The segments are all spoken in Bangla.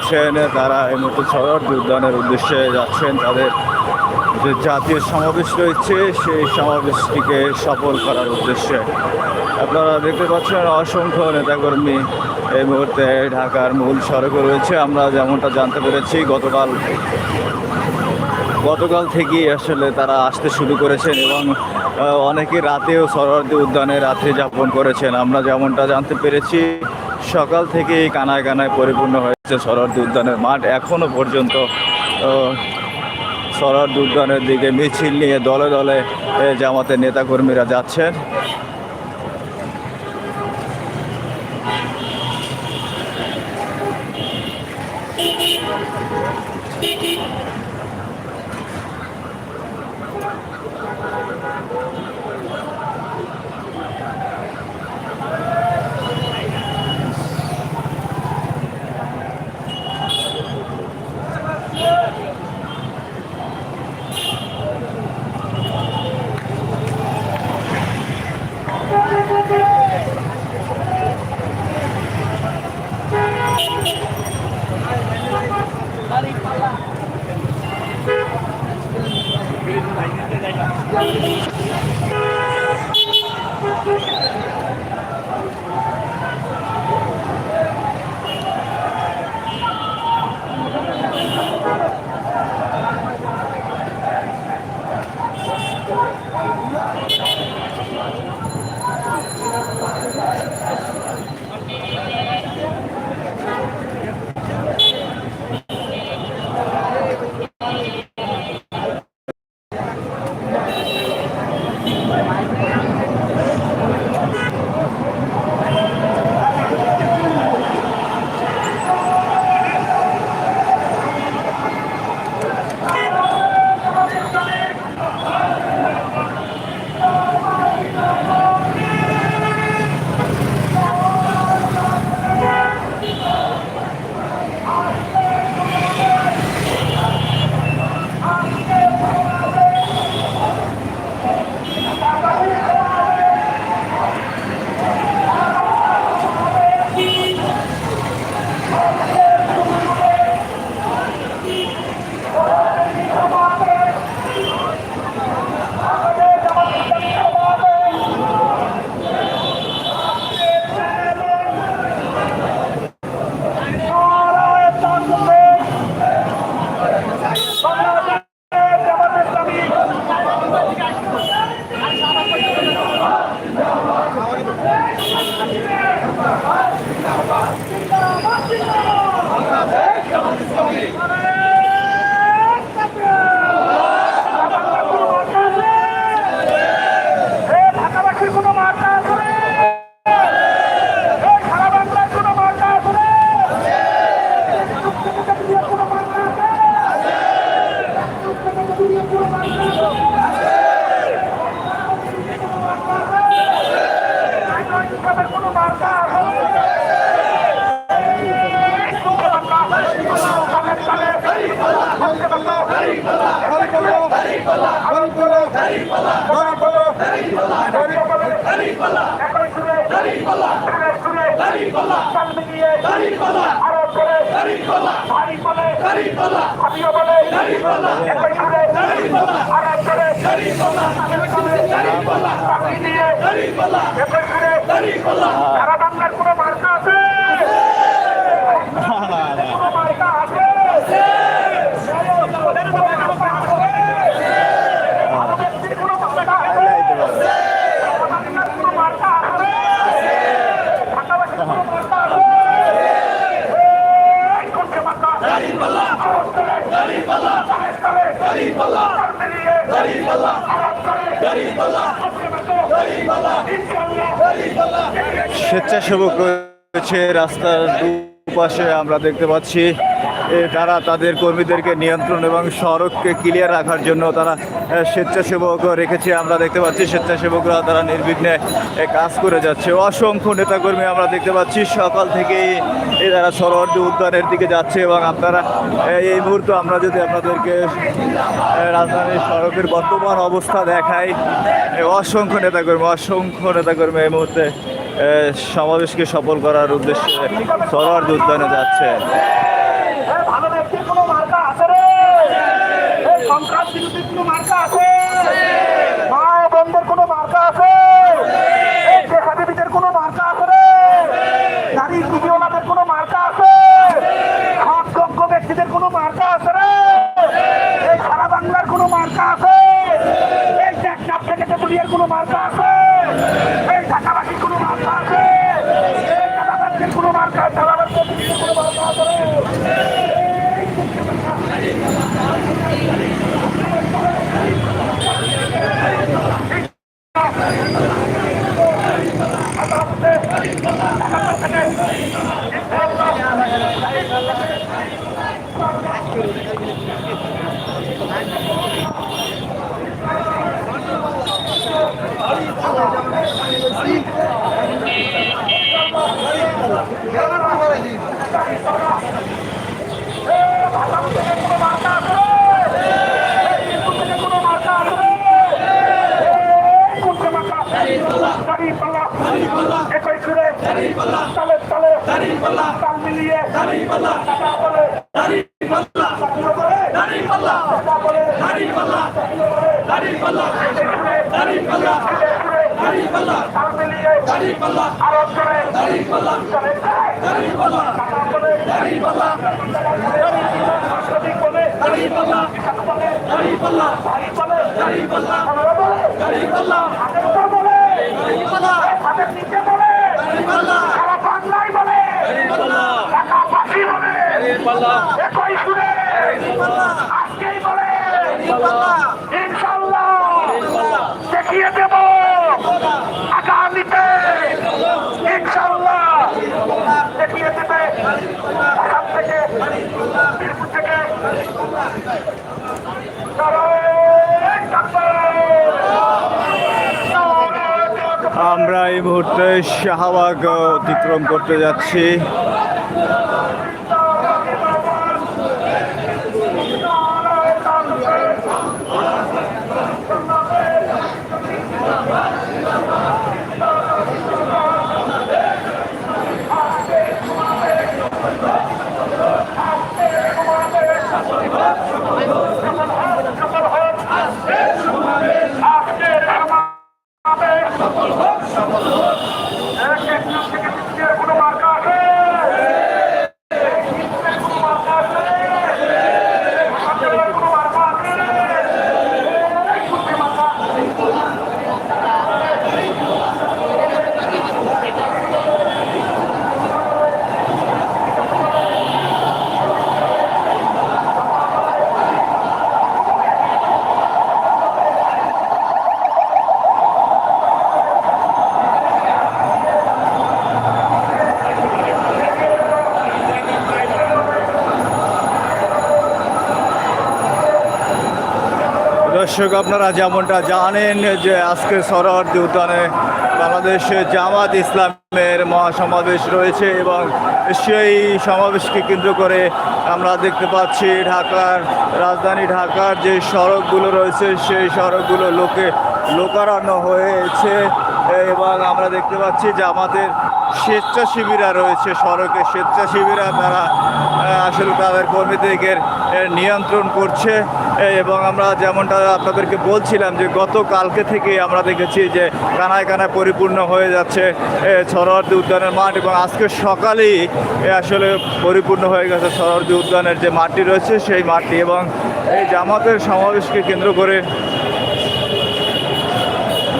রয়েছেন তারা এই মুহূর্তে সরোয়ার্দী উদ্যানের উদ্দেশ্যে যাচ্ছেন। তাদের যে জাতীয় সমাবেশ রয়েছে, সেই সমাবেশটিকে সফল করার উদ্দেশ্যে। আপনারা দেখতে পাচ্ছেন, অসংখ্য নেতাকর্মী এই মুহূর্তে ঢাকার মূল সড়কে রয়েছে। আমরা যেমনটা জানতে পেরেছি, গতকাল গতকাল থেকেই আসলে তারা আসতে শুরু করেছেন এবং অনেকে রাতেও সরোয়ার্দী উদ্যানে রাত্রি যাপন করেছেন। আমরা যেমনটা জানতে পেরেছি সকাল থেকে কানায় কানায় পরিপূর্ণ হয়েছে সরার উদ্যানের মাঠ। এখনও পর্যন্ত সরোয়ার্দী উদ্যানের দিকে মিছিল নিয়ে দলে দলে জামাতের নেতাকর্মীরা যাচ্ছেন। সারা বাংলার কোনো মার্কা আছে কোনো মার্কা আছে কোনো মার্কা আছে কোনো মার্কা আছে ঢাকাবাসীর কোনো মার্কা আছে এই কোনকে মার্কা দাঁড়িপাল্লা দাঁড়িপাল্লা দাঁড়িপাল্লা দাঁড়িপাল্লা দাঁড়িপাল্লা স্বেচ্ছাসেবক রয়েছে রাস্তার দুপাশে আমরা দেখতে পাচ্ছি। তারা তাদের কর্মীদেরকে নিয়ন্ত্রণ এবং সড়ককে ক্লিয়ার রাখার জন্য তারা স্বেচ্ছাসেবক রেখেছে। আমরা দেখতে পাচ্ছি স্বেচ্ছাসেবকরা তারা নির্বিঘ্নে কাজ করে যাচ্ছে। অসংখ্য নেতাকর্মী আমরা দেখতে পাচ্ছি। সকাল থেকেই তারা সরোয়ার্দী উদ্যানের দিকে যাচ্ছে এবং আপনারা এই মুহূর্তে আমরা যদি আপনাদেরকে রাজধানীর সড়কের বর্তমান অবস্থা দেখাই অসংখ্য নেতাকর্মী অসংখ্য নেতাকর্মী এই মুহূর্তে সমাবেশকে সফল করার উদ্দেশ্যে সরোয়ার্দী উদ্যানে যাচ্ছে। ভালো কোনো মার্কা আছে রে? সন্ত্রাস বিরোধীর কোনো আছে? মা বোনদের কোনো মার্কা আছে? দেশাদেবীদের কোনো মার্কা আছে রে? নারী বিধিওয়ালাদের কোনো মার্কা আছে? সৎ, যোগ্য ব্যক্তিদের কোনো মার্কা আছে রে? এই কোনো মার্কা আছে? এই কোনো মার্কা আছে এই ঢাকাবাসীর কোনো মার্কা আছে এই চাঁদাবাসীর কোনো মার্কা চাঁদাবাসীর কোনো মার্কা আছে রে একই সুরে তালে তালে তাল মিলিয়ে টাকা বলে করে টাকা বলে তাল মিলিয়ে আরও করে চলে যায়। টাকা বলে উপর বলে হাতের নিচে বলে সারা বাংলায় বলে। ঢাকা ফাঁসি বলে। একই সুরে। আজকেই বলে। ইনশাল্লাহ। দেখিয়ে দেব আগামীতে ইনশাল্লাহ দেখিয়ে দেবে আসাম থেকে মিরপুর থেকে নারায়ণ ডাক্তার আমরা এই মুহূর্তে শাহবাগ অতিক্রম করতে যাচ্ছি। দর্শক, আপনারা যেমনটা জানেন যে আজকে সরহদ্দি উদ্যানে বাংলাদেশ জামাত ইসলামের মহাসমাবেশ রয়েছে এবং সেই সমাবেশকে কেন্দ্র করে আমরা দেখতে পাচ্ছি ঢাকার রাজধানী ঢাকার যে সড়কগুলো রয়েছে, সেই সড়কগুলো লোকে লোকারণ্য হয়েছে এবং আমরা দেখতে পাচ্ছি আমাদের স্বেচ্ছাসেবীরা রয়েছে সড়কে, স্বেচ্ছাসেবীরা তারা আসলে তাদের কর্মীদেরকে নিয়ন্ত্রণ করছে। এবং আমরা যেমনটা আপনাদেরকে বলছিলাম যে গত কালকে থেকে আমরা দেখেছি যে কানায় কানায় পরিপূর্ণ হয়ে যাচ্ছে সরোয়ার্দি উদ্যানের মাঠ এবং আজকে সকালেই আসলে পরিপূর্ণ হয়ে গেছে সরোয়ার্দি উদ্যানের যে মাঠটি রয়েছে সেই মাঠটি এবং এই জামাতের সমাবেশকে কেন্দ্র করে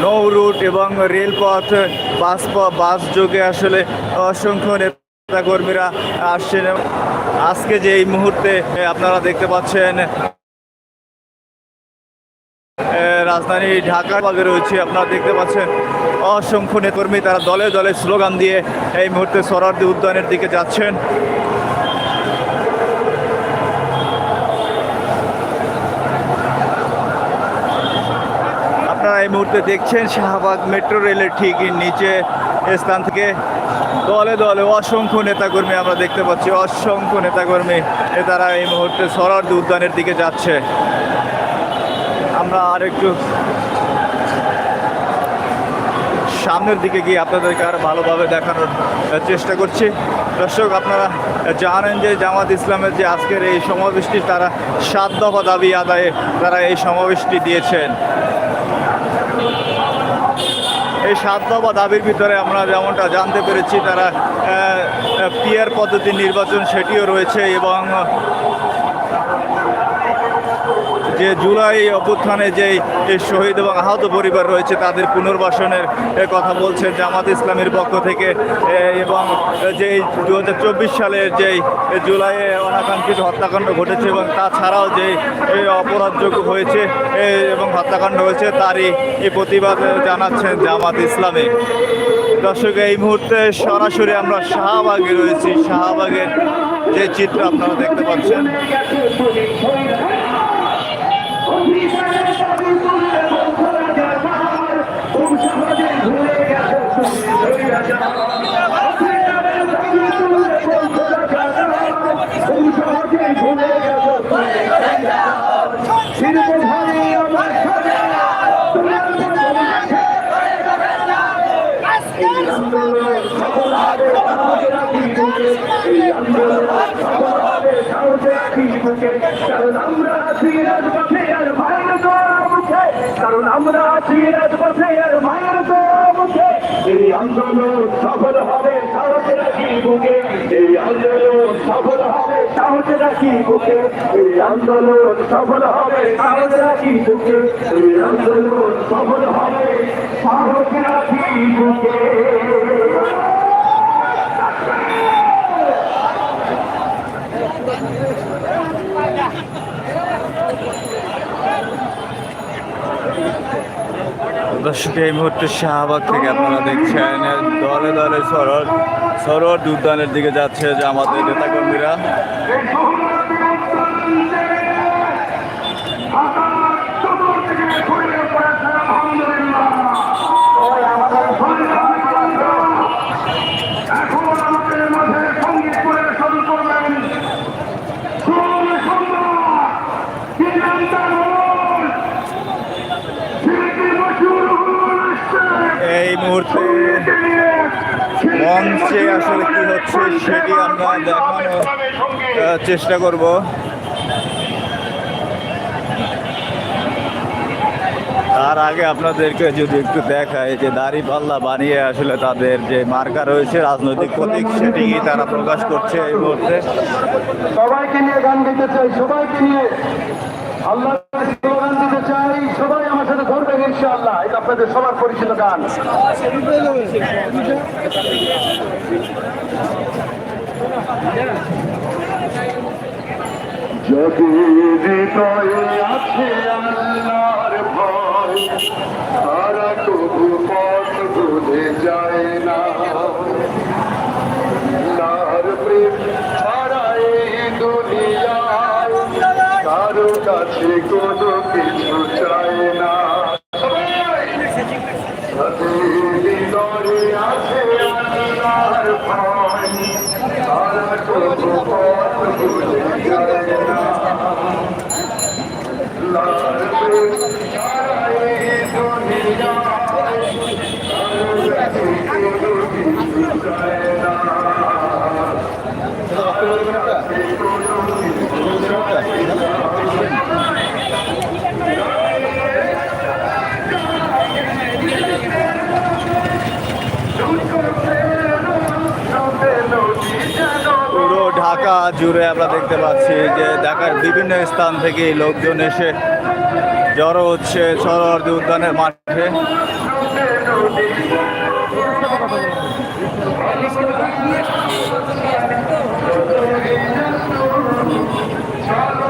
নৌ রুট এবং রেলপথ বাস বাস যোগে আসলে অসংখ্য নেতাকর্মীরা আসছেন। আজকে যে এই মুহূর্তে আপনারা দেখতে পাচ্ছেন রাজধানী ঢাকার ভাগে রয়েছে। আপনারা দেখতে পাচ্ছেন, অসংখ্য নেতকর্মী তারা দলে দলে স্লোগান দিয়ে এই মুহূর্তে সরার্দি উদ্যানের দিকে যাচ্ছেন আপনারা এই মুহূর্তে দেখছেন শাহবাগ মেট্রো রেলের ঠিক নিচে স্থান থেকে দলে দলে অসংখ্য নেতাকর্মী আমরা দেখতে পাচ্ছি। অসংখ্য নেতাকর্মী তারা এই মুহূর্তে সরার্দি উদ্যানের দিকে যাচ্ছে। আমরা আর একটু সামনের দিকে গিয়ে আপনাদেরকে আরও ভালোভাবে দেখানোর চেষ্টা করছি। দর্শক, আপনারা জানেন যে জামাত ইসলামের যে আজকের এই সমাবেশটি, তারা সাত দফা দাবি আদায়ে তারা এই সমাবেশটি দিয়েছেন। এই সাত দফা দাবির ভিতরে আমরা যেমনটা জানতে পেরেছি, তারা পিয়ার পদ্ধতি নির্বাচন সেটিও রয়েছে এবং যে জুলাই অভ্যুত্থানে যে শহীদ এবং আহত পরিবার রয়েছে, তাদের পুনর্বাসনের কথা বলছেন জামাত ইসলামের পক্ষ থেকে এবং যে দু হাজার চব্বিশ সালের যেই জুলাইয়ে অনাকাঙ্ক্ষিত হত্যাকাণ্ড ঘটেছে এবং তাছাড়াও যে অপরাধযোগ্য হয়েছে এবং হত্যাকাণ্ড হয়েছে, তারই প্রতিবাদ জানাচ্ছেন জামাত ইসলামে। দর্শক, এই মুহূর্তে সরাসরি আমরা শাহবাগে রয়েছি। শাহবাগের যে চিত্র আপনারা দেখতে পাচ্ছেন। কারণ আমরা আছি রাজপথে আর মুখে কারণ আমরা আছি রাজপথে আর আন্দোলন সফল হবে সাহসে রাখি বুকে? এই আন্দোলন সফল হবে সাহসে রাখি বুকে? এই আন্দোলন সফল হবে সাহসে রাখি বুকে? এই আন্দোলন সফল হবে সাহসে রাখি বুকে? দর্শক, এই মুহূর্তে শাহবাগ থেকে আপনারা দেখছেন দলে দলে সরর সরর উদ্যানের দিকে যাচ্ছে যে আমাদের নেতাকর্মীরা। এই মুহূর্তে মঞ্চে আসলে কি হচ্ছে সেটি আমরা দেখানোর চেষ্টা করব। তার আগে আপনাদেরকে যদি একটু দেখায় যে দাড়ি পাল্লা বানিয়ে আসলে তাদের যে মার্কা রয়েছে, রাজনৈতিক প্রতীক সেটি তারা প্রকাশ করছে এই মুহূর্তে। সবাইকে নিয়ে গান গাইতে চাই, সবাইকে নিয়ে। আল্লাহ স্লোগান দিতে চাই, সবাই ইনশাআল্লাহ, এটা আপনাদের সবার পরিচিত গান। যদি হৃদয়ে আছে আল্লাহর ভয়, তারা পথ যায় না। প্রেম ছাড়া এই দুনিয়ায় কারও কাছে কোনো কিছু চায় না হৃদয়ে আছে আল্লাহর ভয় তারা তবু পথ ভুলে যায় না আল্লাহর প্রেম ছাড়া এই দুনিয়ায় কারও কাছে কোনো কিছু চায় না পুরো ঢাকা জুড়ে আমরা দেখতে পাচ্ছি যে ঢাকার বিভিন্ন স্থান থেকে লোকজন এসে জড়ো হচ্ছে সরোয়ার্দী উদ্যানের মাঠে। পেছনে